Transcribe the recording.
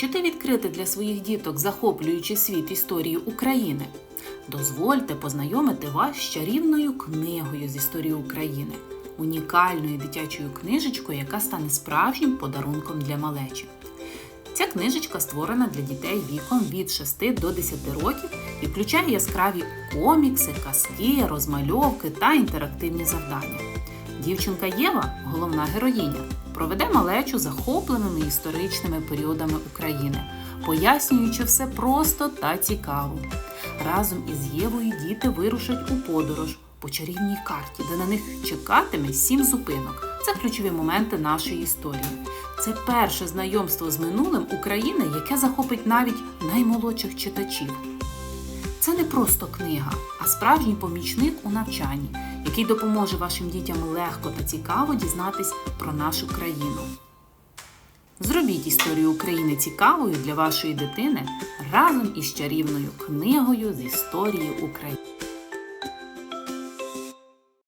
Хочете відкрити для своїх діток захоплюючий світ історії України? Дозвольте познайомити вас з чарівною книгою з історії України, унікальною дитячою книжечкою, яка стане справжнім подарунком для малечі. Ця книжечка створена для дітей віком від 6 до 10 років і включає яскраві комікси, казки, розмальовки та інтерактивні завдання. Дівчинка Єва, головна героїня, проведе малечу захопленими історичними періодами України, пояснюючи все просто та цікаво. Разом із Євою діти вирушать у подорож по чарівній карті, де на них чекатиме сім зупинок. Це ключові моменти нашої історії. Це перше знайомство з минулим України, яке захопить навіть наймолодших читачів. Це не просто книга, а справжній помічник у навчанні, який допоможе вашим дітям легко та цікаво дізнатись про нашу країну. Зробіть історію України цікавою для вашої дитини разом із чарівною книгою з історії України.